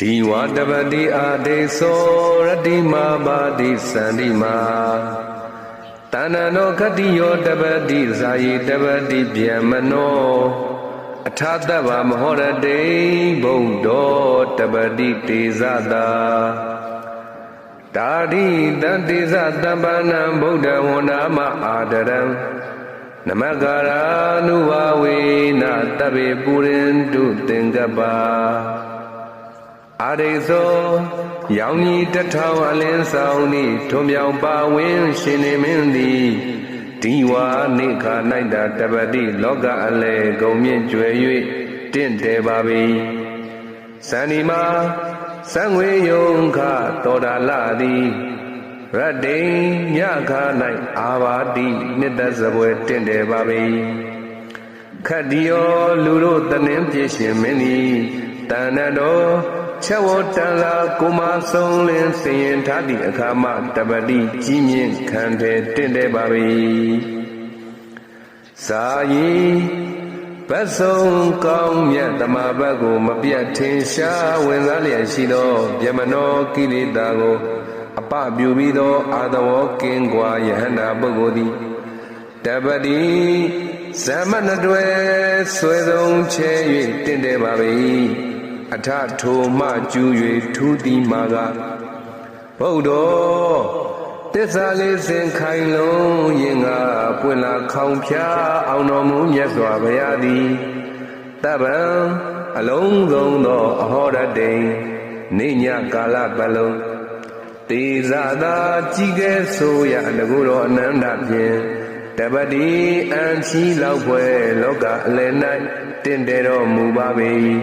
ဒီဝတပတိအာဒေသောရတိမာပါတိသန္တိမာတဏ္ဏနောခတိယောတပတိဇာယိတပတိဗျမနောအထာတဗ္ဗမဟောရတေဘုံတော်တပတိတေဇတာတာရိတံတေဇတမ္ပနံဗုဒ္ဓဝန္နာမအာဒရံနမကာရာနုဝဝေနတဗ္ဗေပုရိန္တုသင်္ကပ္ပါ အာရိသောရောင်ကြီးတထောင်အလင်းဆောင်ဤထွန်မြောင်ပါဝင်ရှင်နေမင်းသည်ဒီဝါနေခါ၌တာတပတိလောကအလဲဂုံမြင့်ကျွယ်၍တင့်တယ်ပါပြီဇန်ဒီမာစံငွေယုံခတော်တာလသည်ရတ္တိညခါ၌အာဘာတိနှစ်သက်စပွဲတင့်တယ်ပါပြီခတ္တိယောလူတို့တနှင်းပြည့်ရှင်မင်းသည်တဏ္ဍတော် ချက်ဝတန်လာကိုမဆုံးလင်းစင်ရင်ထားသည့်အခါမှတပတိကြီးမြင့်ခံတယ်တင့်တယ်ပါပြီဇာယီဘတ်ဆုံးကောင်းမြတ်တမဘတ်ကိုမပြတ်ထင်ရှားဝင်စားလျက်ရှိသောဗျမနောကိလေသာကိုအပပြုပြီးသောအာသဝကင်းကွာယဟန္တာပုဂ္ဂိုလ်သည်တပတိဇမနတွယ်ဆွေဆုံးချဲ၍တင့်တယ်ပါပြီ အထထိုမှကျူ၍ထူးသည်မှာကဘုဒ္ဓတစ္ဆာလေးစင်ခိုင်လုံးရင်ကပွင့်လာခေါင်ဖြာအောင်တော်မူမြတ်စွာဘုရားသည်တပံအလုံးစုံသောအဟောရတိန်နေညကာလပတ်လုံးတေဇာသာကြည်ကဲဆိုရတကူတော်အနန္တဖြင့်တပတိအံချီလောက်ွယ်လောကအလယ်၌တင့်တယ်တော်မူပါပေ၏